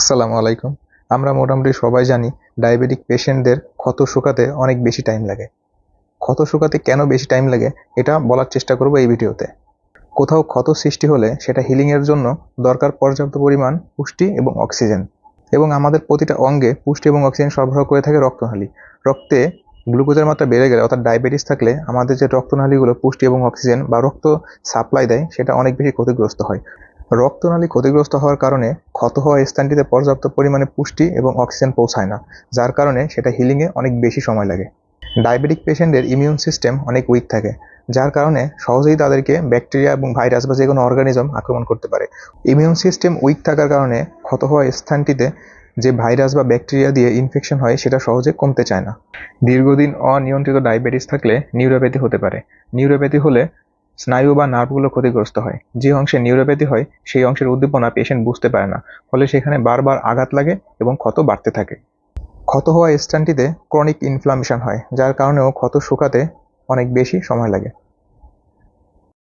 আসসালামু আলাইকুম। আমরা মোটামুটি সবাই জানি ডায়াবেটিক পেশেন্টদের ক্ষত শুকাতে অনেক বেশি টাইম লাগে। ক্ষত শুকাতে কেন বেশি টাইম লাগে এটা বলার চেষ্টা করব এই ভিডিওতে। কোথাও ক্ষত সৃষ্টি হলে সেটা হিলিংয়ের জন্য দরকার পর্যাপ্ত পরিমাণ পুষ্টি এবং অক্সিজেন এবং আমাদের প্রতিটা অঙ্গে পুষ্টি এবং অক্সিজেন সরবরাহ করে থাকে রক্তনালী। রক্তে গ্লুকোজের মাত্রা বেড়ে গেলে অর্থাৎ ডায়াবেটিস থাকলে আমাদের যে রক্তনালীগুলো পুষ্টি এবং অক্সিজেন বা রক্ত সাপ্লাই দেয়, সেটা অনেক বেশি ক্ষতিগ্রস্ত হয়। রক্তনালী ক্ষতিগ্রস্ত হওয়ার কারণে ক্ষত হওয়া স্থানটিতে পর্যাপ্ত পরিমাণে পুষ্টি এবং অক্সিজেন পৌঁছায় না, যার কারণে সেটা হিলিংয়ে অনেক বেশি সময় লাগে। ডায়াবেটিক পেশেন্টের ইমিউন সিস্টেম অনেক উইক থাকে, যার কারণে সহজেই তাদেরকে ব্যাকটেরিয়া এবং ভাইরাস বা যে কোনো অর্গানিজম আক্রমণ করতে পারে। ইমিউন সিস্টেম উইক থাকার কারণে ক্ষত হওয়া স্থানটিতে যে ভাইরাস বা ব্যাকটেরিয়া দিয়ে ইনফেকশন হয়, সেটা সহজে কমতে চায় না। দীর্ঘদিন অনিয়ন্ত্রিত ডায়াবেটিস থাকলে নিউরোপ্যাথি হতে পারে। নিউরোপ্যাথি হলে স্নায়ু বা নার্ভগুলো ক্ষতিগ্রস্ত হয়। যে অংশে নিউরোপ্যাথি হয়, সেই অংশের উদ্দীপনা পেশেন্ট বুঝতে পারে না। ফলে সেখানে বারবার আঘাত লাগে এবং ক্ষত বাড়তে থাকে। ক্ষত হওয়া স্থানটিতে ক্রনিক ইনফ্লামেশন হয়, যার কারণেও ক্ষত শুকাতে অনেক বেশি সময় লাগে।